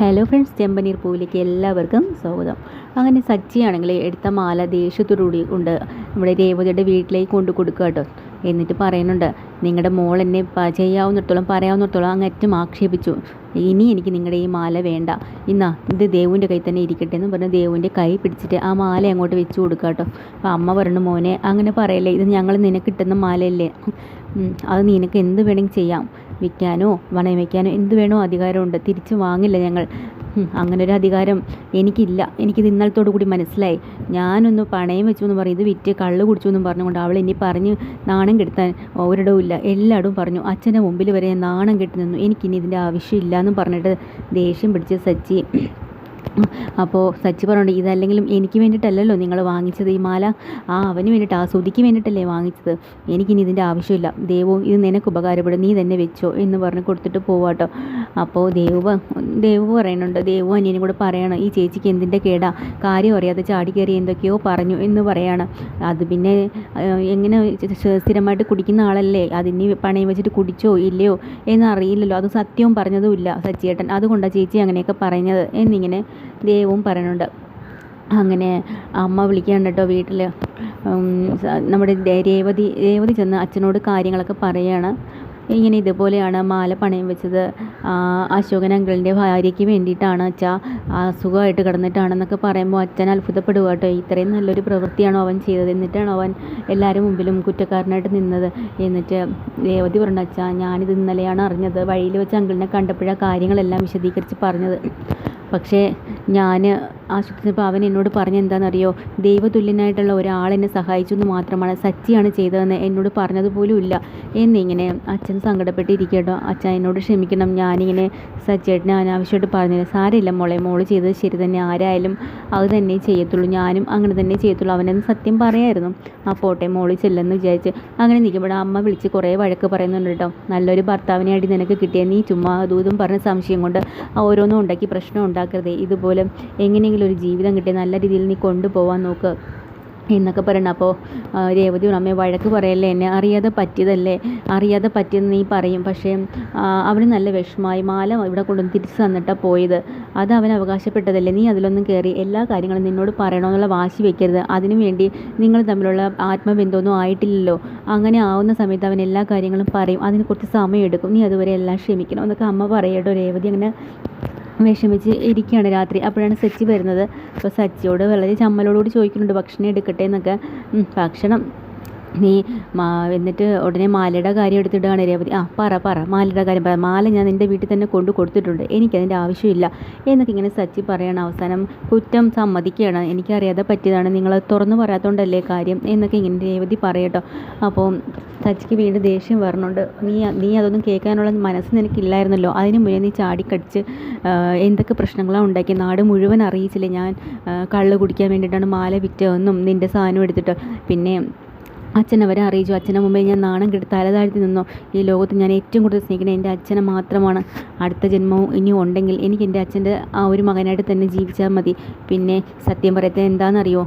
Hello friends ചെമ്പനീർ പൂവിലേക്ക് എല്ലാവർക്കും സ്വാഗതം. അങ്ങനെ സച്ചിയാണെങ്കിൽ എടുത്ത മാല ദേഷ്യത്തോടുകൂടി ഉണ്ട്. നമ്മുടെ രേവതിയുടെ വീട്ടിലേക്ക് കൊണ്ടു കൊടുക്കുക കേട്ടോ. എന്നിട്ട് പറയുന്നുണ്ട് നിങ്ങളുടെ മോൾ എന്നെ ചെയ്യാവുന്നിടത്തോളം പറയാവുന്നിടത്തോളം അങ്ങറ്റം ആക്ഷേപിച്ചു. ഇനി എനിക്ക് നിങ്ങളുടെ ഈ മാല വേണ്ട. ഇന്നാ ഇത് ദേവുവിന്റെ കൈ തന്നെ ഇരിക്കട്ടെ എന്ന് പറഞ്ഞ് ദേവുവിന്റെ കൈ പിടിച്ചിട്ട് ആ മാല അങ്ങോട്ട് വെച്ച് കൊടുക്കുക കേട്ടോ. അപ്പോൾ അമ്മ പറഞ്ഞു മോനെ അങ്ങനെ പറയല്ലേ ഇത് ഞങ്ങൾ നിനക്ക് കിട്ടുന്ന മാലയല്ലേ? അത് നിനക്ക് എന്ത് വേണമെങ്കിൽ ചെയ്യാം. വിൽക്കാനോ പണയം വയ്ക്കാനോ എന്ത് വേണോ അധികാരമുണ്ട്. തിരിച്ച് വാങ്ങില്ല ഞങ്ങൾ. അങ്ങനെ ഒരു അധികാരം എനിക്കില്ല. എനിക്കിത് ഇന്നലത്തോടു കൂടി മനസ്സിലായി. ഞാനൊന്ന് പണയം വെച്ചു എന്ന് പറയും ഇത് വിറ്റ് കള്ള് കുടിച്ചു എന്നും പറഞ്ഞുകൊണ്ട് അവൾ ഇനി പറഞ്ഞ് നാണം കെടുത്താൻ ഒരിടവും ഇല്ല. എല്ലായിടവും പറഞ്ഞു അച്ഛന്റെ മുമ്പിൽ വരെ നാണം കെട്ടി നിന്നു. എനിക്കിനി ഇതിന്റെ ആവശ്യമില്ല എന്നും പറഞ്ഞിട്ട് ദേഷ്യം പിടിച്ച് സച്ചി അപ്പോൾ സച്ചി പറഞ്ഞു ഇതല്ലെങ്കിലും എനിക്ക് വേണ്ടിയിട്ടല്ലല്ലോ നിങ്ങൾ വാങ്ങിച്ചത് ഈ മാല. ആ അവന് വേണ്ടിയിട്ട് ആ സുതിക്ക് വേണ്ടിയിട്ടല്ലേ വാങ്ങിച്ചത്. എനിക്കിനി ഇതിന്റെ ആവശ്യമില്ല. ദേവവും ഇത് നിനക്ക് ഉപകാരപ്പെടും. നീ തന്നെ വെച്ചോ എന്ന് പറഞ്ഞ് കൊടുത്തിട്ട് പോവാട്ടോ. അപ്പോൾ ദേവ് ദേവ് പറയുന്നുണ്ട്. ദേവും അനിയനും കൂടെ പറയണം ഈ ചേച്ചിക്ക് എന്തിന്റെ കേടാ? കാര്യം അറിയാതെ ചാടി കയറി എന്തൊക്കെയോ പറഞ്ഞു എന്ന് പറയാണ്. അത് പിന്നെ എങ്ങനെ സ്ഥിരമായിട്ട് കുടിക്കുന്ന ആളല്ലേ? അതിനി പണയം വെച്ചിട്ട് കുടിച്ചോ ഇല്ലയോ? എന്നറിയില്ലല്ലോ. അത് സത്യവും പറഞ്ഞതുമില്ല സച്ചിയേട്ടൻ. അതുകൊണ്ടാണ് ചേച്ചി അങ്ങനെയൊക്കെ പറഞ്ഞത്. എന്നിങ്ങനെ ദേവും പറയുന്നുണ്ട്. അങ്ങനെ അമ്മ വിളിക്കുകയാണ് കേട്ടോ വീട്ടിൽ നമ്മുടെ രേവതി രേവതി ചെന്ന് അച്ഛനോട് കാര്യങ്ങളൊക്കെ പറയുകയാണ് ഇങ്ങനെ ഇതുപോലെയാണ് മാല പണയം വെച്ചത്. അശോകൻ അങ്കിളിന്റെ ഭാര്യയ്ക്ക് വേണ്ടിയിട്ടാണ് അച്ഛ അസുഖമായിട്ട് കിടന്നിട്ടാണെന്നൊക്കെ പറയുമ്പോൾ അച്ഛൻ അത്ഭുതപ്പെടുക കേട്ടോ. ഇത്രയും നല്ലൊരു പ്രവൃത്തിയാണോ അവൻ ചെയ്തത്? എന്നിട്ടാണോ അവൻ എല്ലാവരും മുമ്പിലും കുറ്റക്കാരനായിട്ട് നിന്നത്? എന്നിട്ട് രേവതി പറഞ്ഞു അച്ഛ ഞാനിത് ഇന്നലെയാണ് അറിഞ്ഞത്. വഴിയിൽ വെച്ച് അങ്കിളിനെ കണ്ടപ്പോഴാണ് കാര്യങ്ങളെല്ലാം വിശദീകരിച്ച് പറഞ്ഞത്. പക്ഷേ ഞാൻ ആശുപത്രിയിൽ അവൻ എന്നോട് പറഞ്ഞെന്താണെന്നറിയോ ദൈവതുല്യനായിട്ടുള്ള ഒരാൾ എന്നെ സഹായിച്ചു എന്ന് മാത്രമാണ് സച്ചിയാണ് ചെയ്തതെന്ന് എന്നോട് പറഞ്ഞതുപോലും ഇല്ല. എന്നിങ്ങനെ അച്ഛൻ സങ്കടപ്പെട്ടിരിക്കട്ടോ അച്ഛൻ എന്നോട് ക്ഷമിക്കണം ഞാനിങ്ങനെ സച്ചേട്ടനെ അനാവശ്യമായിട്ട് പറഞ്ഞില്ല. സാരമില്ല മോളെ മോൾ ചെയ്തത് ശരി തന്നെ. ആരായാലും അത് തന്നെ ചെയ്യത്തുള്ളൂ. ഞാനും അങ്ങനെ തന്നെ ചെയ്യത്തുള്ളൂ. അവനെന്ന് സത്യം പറയായിരുന്നു. ആ പോട്ടെ മോൾ ചെല്ലെന്ന് വിചാരിച്ച് അങ്ങനെ നിൽക്കുമ്പോൾ അമ്മ വിളിച്ച് കുറേ വഴക്ക് പറയുന്നുണ്ട് കേട്ടോ. നല്ലൊരു ഭർത്താവിനെ അടി നിനക്ക് കിട്ടിയ നീ ചുമ്മാ ദൂതും പറഞ്ഞ സംശയം കൊണ്ട് ഓരോന്നും ഉണ്ടാക്കി പ്രശ്നം ഉണ്ടാക്കരുതേ. ഇതുപോലെ എങ്ങനെയെങ്കിലും ഒരു ജീവിതം കിട്ടിയ നല്ല രീതിയിൽ നീ കൊണ്ടുപോകാൻ നോക്ക് എന്നൊക്കെ പറയണം. അപ്പോൾ രേവതി പറഞ്ഞു, അമ്മേ വഴക്ക് പറയല്ലേ? എന്നെ അറിയാതെ പറ്റിയതല്ലേ? അറിയാതെ പറ്റിയെന്ന് നീ പറയും. പക്ഷേ അവന് നല്ല വിഷമമായി മാല ഇവിടെ കൊണ്ടുവന്ന് തിരിച്ച് തന്നിട്ടാണ് പോയത്. അത് അവൻ അവകാശപ്പെട്ടതല്ലേ? നീ അതിലൊന്നും കയറി എല്ലാ കാര്യങ്ങളും നിന്നോട് പറയണമെന്നുള്ള വാശി വെക്കരുത്. അതിനു വേണ്ടി നിങ്ങൾ തമ്മിലുള്ള ആത്മബന്ധമൊന്നും ആയിട്ടില്ലല്ലോ. അങ്ങനെ ആവുന്ന സമയത്ത് അവൻ എല്ലാ കാര്യങ്ങളും പറയും. അതിന് കുറച്ച് സമയം എടുക്കും നീ അതുവരെ എല്ലാം ക്ഷമിക്കണം എന്നൊക്കെ അമ്മ പറയട്ടോ രേവതി. അങ്ങനെ വിഷമിച്ച് ഇരിക്കുകയാണ് രാത്രി. അപ്പോഴാണ് സച്ചി വരുന്നത്. അപ്പോൾ സച്ചിയോട് വളരെ ചമ്മലോടുകൂടി ചോദിക്കുന്നുണ്ട് ഭക്ഷണം എടുക്കട്ടെ എന്നൊക്കെ. ഭക്ഷണം. നീ മാ എന്നിട്ട് ഉടനെ മാലയുടെ കാര്യം എടുത്തിടുകയാണ് രേവതി. ആ പറ പറ. മാലയുടെ കാര്യം പറ. മാല ഞാൻ നിന്റെ വീട്ടിൽ തന്നെ കൊണ്ടു കൊടുത്തിട്ടുണ്ട്. എനിക്കതിന്റെ ആവശ്യമില്ല. എന്നൊക്കെ ഇങ്ങനെ സച്ചി പറയണം. അവസാനം കുറ്റം സമ്മതിക്കുകയാണ്. എനിക്കറിയാതെ പറ്റിയതാണ്. നിങ്ങൾ തുറന്നു പറയാത്തതുകൊണ്ടല്ലേ കാര്യം? എന്നൊക്കെ ഇങ്ങനെ രേവതി പറയട്ടോ. അപ്പോൾ സച്ചിക്ക് വീണ്ടും ദേഷ്യം വരണുണ്ട്. നീ നീ അതൊന്നും കേൾക്കാനുള്ള മനസ്സ് നിനക്കില്ലായിരുന്നല്ലോ. അതിന് മുന്നേ നീ ചാടിക്കടിച്ച് എന്തൊക്കെ പ്രശ്നങ്ങളാണ് ഉണ്ടാക്കി നാട് മുഴുവൻ അറിയിച്ചില്ലേ ഞാൻ? കള്ള് കുടിക്കാൻ വേണ്ടിയിട്ടാണ് മാല വിറ്റതെന്നും നിന്റെ സാധനം എടുത്തിട്ട്. പിന്നെ അച്ഛൻ വരെ അറിയിച്ചു. അച്ഛനെ മുമ്പേ ഞാൻ നാണം കെട്ടി തലതാഴ്ത്തി നിന്നു. ഈ ലോകത്ത് ഞാൻ ഏറ്റവും കൂടുതൽ സ്നേഹിക്കുന്നത് എന്റെ അച്ഛനെ മാത്രമാണ്. അടുത്ത ജന്മവും ഇനിയും ഉണ്ടെങ്കിൽ എനിക്ക് എന്റെ അച്ഛന്റെ ആ ഒരു മകനായിട്ട് തന്നെ ജീവിച്ചാൽ മതി. പിന്നെ സത്യം പറയത്തെ എന്താണെന്നറിയോ?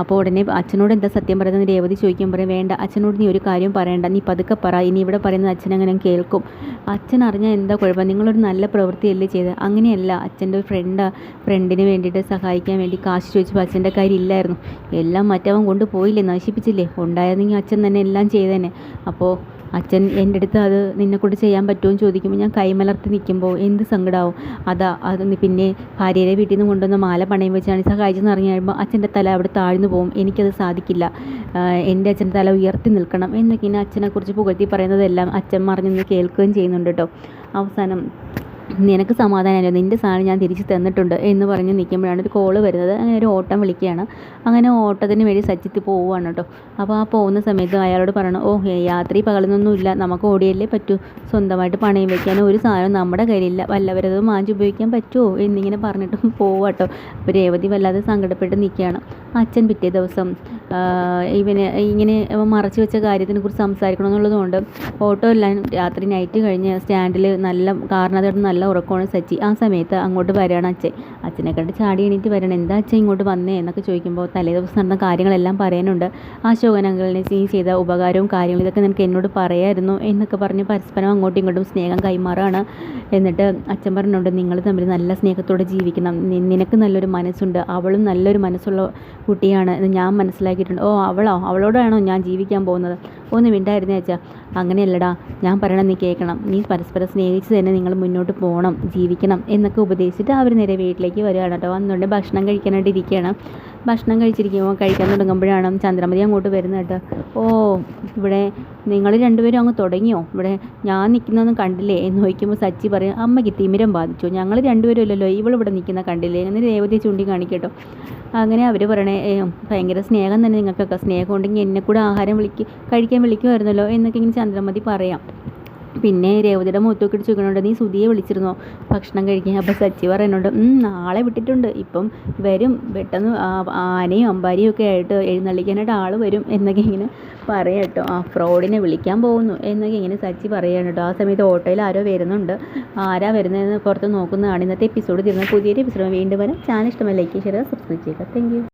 അപ്പോൾ ഉടനെ അച്ഛനോട് എന്താ സത്യം പറയുന്നത് രേവതി ചോദിക്കാൻ പറയും. വേണ്ട അച്ഛനോട് നീ ഒരു കാര്യം പറയണ്ട. നീ പതുക്കെ പറ. ഇനി ഇവിടെ പറയുന്നത് അച്ഛനങ്ങനെ കേൾക്കും. അച്ഛൻ അറിഞ്ഞാൽ എന്താ കുഴപ്പം? നിങ്ങളൊരു നല്ല പ്രവൃത്തിയല്ലേ ചെയ്തത്? അങ്ങനെയല്ല. അച്ഛന്റെ ഒരു ഫ്രണ്ട് ഫ്രണ്ടിന് വേണ്ടിയിട്ട് സഹായിക്കാൻ വേണ്ടി കാശ് ചോദിച്ചപ്പോൾ അച്ഛന്റെ കാര്യം ഇല്ലായിരുന്നു. എല്ലാം മറ്റവൻ കൊണ്ടുപോയില്ലേ? നശിപ്പിച്ചില്ലേ? ഉണ്ടായിരുന്നെങ്കിൽ അച്ഛൻ തന്നെ എല്ലാം ചെയ്തേനെ. അപ്പോൾ അച്ഛൻ എന്റെ അടുത്ത് അത് നിന്നെക്കൊണ്ട് ചെയ്യാൻ പറ്റുമോ എന്ന് ചോദിക്കുമ്പോൾ ഞാൻ കൈമലർത്തി നിൽക്കുമ്പോൾ എന്ത് സങ്കടമാവും അതാ അത് പിന്നെ ഭാര്യയുടെ വീട്ടിൽ നിന്ന് കൊണ്ടുവന്ന മാല പണയം വെച്ചാണ് സഹായിച്ചെന്ന് അറിഞ്ഞു കഴിയുമ്പോൾ അച്ഛന്റെ തല അവിടെ താഴ്ന്നു പോകും. എനിക്കത് സാധിക്കില്ല. എന്റെ അച്ഛന്റെ തല ഉയർത്തി നിൽക്കണം എന്നൊക്കെ ഇങ്ങനെ അച്ഛനെക്കുറിച്ച് പുകഴ്ത്തി പറയുന്നതെല്ലാം അച്ഛൻ മറിഞ്ഞെന്ന് കേൾക്കുകയും ചെയ്യുന്നുണ്ട് കേട്ടോ. അവസാനം നിനക്ക് സമാധാനമല്ലോ നിന്റെ സാധനം ഞാൻ തിരിച്ച് തന്നിട്ടുണ്ട് എന്ന് പറഞ്ഞ് നിൽക്കുമ്പോഴാണ് ഒരു കോൾ വരുന്നത്. അങ്ങനെ ഒരു ഓട്ടം വിളിക്കുകയാണ്. അങ്ങനെ ഓട്ടത്തിന് വേണ്ടി സച്ചിത്ത് പോവുകയാണ് കേട്ടോ. അപ്പോൾ ആ പോകുന്ന സമയത്ത് അയാളോട് പറയണം ഓ ഏ, യാത്ര പകലൊന്നുമില്ല. നമുക്ക് ഓടിയല്ലേ പറ്റൂ. സ്വന്തമായിട്ട് പണയം വയ്ക്കാൻ ഒരു സാധനം നമ്മുടെ കയ്യിലില്ല. വല്ലവരത് മാഞ്ചി ഉപയോഗിക്കാൻ പറ്റുമോ? എന്നിങ്ങനെ പറഞ്ഞിട്ട് പോവാട്ടോ അപ്പോൾ രേവതി വല്ലാതെ സങ്കടപ്പെട്ട് നിൽക്കുകയാണ്. അച്ഛൻ പിറ്റേ ദിവസം ഇവന് ഇങ്ങനെ മറച്ചു വെച്ച കാര്യത്തിനെ കുറിച്ച് സംസാരിക്കണം എന്നുള്ളതുകൊണ്ട് ഓട്ടോ എല്ലാം രാത്രി നൈറ്റ് കഴിഞ്ഞ് സ്റ്റാൻഡിൽ നല്ല കാറിനകത്ത് നല്ല ഉറക്കമാണ് സച്ചി. ആ സമയത്ത് അങ്ങോട്ട് വരികയാണ് അച്ഛൻ. അച്ഛനെ കണ്ട് ചാടി എണീറ്റ് വരണം എന്താ അച്ഛൻ ഇങ്ങോട്ട് വന്നേ? എന്നൊക്കെ ചോദിക്കുമ്പോൾ തലേ ദിവസം നടന്ന കാര്യങ്ങളെല്ലാം പറയാനുണ്ട്. ആ ശോകനങ്ങളിനെ നീ ചെയ്ത ഉപകാരവും കാര്യങ്ങളും ഇതൊക്കെ നിനക്ക് എന്നോട് പറയായിരുന്നു എന്നൊക്കെ പറഞ്ഞ് പരസ്പരം അങ്ങോട്ടും ഇങ്ങോട്ടും സ്നേഹം കൈമാറുകയാണ്. എന്നിട്ട് അച്ഛൻ പറഞ്ഞുണ്ട് നിങ്ങൾ തമ്മിൽ നല്ല സ്നേഹത്തോടെ ജീവിക്കണം. നിനക്ക് നല്ലൊരു മനസ്സുണ്ട്. അവളും നല്ലൊരു മനസ്സുള്ള കുട്ടിയാണ്. എന്ന് ഞാൻ മനസ്സിലാക്കിയിട്ടുണ്ട് ഓ അവളോ? അവളോടാണോ ഞാൻ ജീവിക്കാൻ പോകുന്നത്? ഒന്ന് മിണ്ടായിരുന്നേ അച്ഛാ. അങ്ങനെയല്ലടാ. ഞാൻ പറയണം നീ കേൾക്കണം. നീ പരസ്പരം സ്നേഹിച്ച് തന്നെ നിങ്ങൾ മുന്നോട്ട് പോകണം ജീവിക്കണം എന്നൊക്കെ ഉപദേശിച്ചിട്ട് അവർ നേരെ വീട്ടിലേക്ക് വരികയാണ് കേട്ടോ. വന്നുകൊണ്ട് ഭക്ഷണം കഴിക്കാനായിട്ട് ഇരിക്കുകയാണ്. ഭക്ഷണം കഴിച്ചിരിക്കുമ്പോൾ കഴിക്കാൻ തുടങ്ങുമ്പോഴാണ് ചന്ദ്രമതി അങ്ങോട്ട് വരുന്നത് കേട്ടോ. ഓ ഇവിടെ നിങ്ങൾ രണ്ടുപേരും അങ്ങ് തുടങ്ങിയോ? ഇവിടെ ഞാൻ നിൽക്കുന്നതൊന്നും കണ്ടില്ലേ? എന്ന് ചോദിക്കുമ്പോൾ സച്ചി പറയും അമ്മയ്ക്ക് തിമിരം ബാധിച്ചു. ഞങ്ങൾ രണ്ടുപേരും അല്ലല്ലോ ഇവളിവിടെ നിൽക്കുന്ന കണ്ടില്ലേ? എന്ന് രേവതി ചൂണ്ടി കാണിക്കട്ടോ അങ്ങനെ അവർ പറയണേ ഭയങ്കര സ്നേഹം തന്നെ നിങ്ങൾക്കൊക്കെ. സ്നേഹം ഉണ്ടെങ്കിൽ എന്നെ കൂടെ ആഹാരം വിളിക്ക് കഴിക്കാൻ വിളിക്കുമായിരുന്നല്ലോ എന്നൊക്കെ ഇങ്ങനെ ചന്ദ്രമതി പറയാം. പിന്നെ രേവതിയുടെ മുഖത്തൊക്കെ ചോദിക്കണുണ്ട് നീ സുധിയെ വിളിച്ചിരുന്നോ? ഭക്ഷണം കഴിക്കാൻ അപ്പോൾ സച്ചി പറയുന്നുണ്ട്. നാളെ വിട്ടിട്ടുണ്ട്. ഇപ്പം വരും. പെട്ടെന്ന് ആനയും അമ്പാരിയും ഒക്കെ ആയിട്ട് എഴുന്നള്ളിക്കാനായിട്ട് ആൾ വരും എന്നൊക്കെ ഇങ്ങനെ പറയാം കേട്ടോ. ആ ഫ്രോഡിനെ വിളിക്കാൻ പോകുന്നു എന്നൊക്കെ ഇങ്ങനെ സച്ചി പറയാണ് കേട്ടോ. ആ സമയത്ത് ഓട്ടോയിൽ ആരോ വരുന്നുണ്ട്. ആരാ വരുന്നതെന്ന് പുറത്ത് നോക്കുന്നതാണ് ഇന്നത്തെ എപ്പിസോഡ് തീർന്ന പുതിയൊരു എപ്പിസോഡ് വീണ്ടും വരാം. ചാനൽ ഇഷ്ടമല്ല ലൈക്ക് ഷെയർ സബ്സ്ക്രൈബ് ചെയ്യുക. താങ്ക്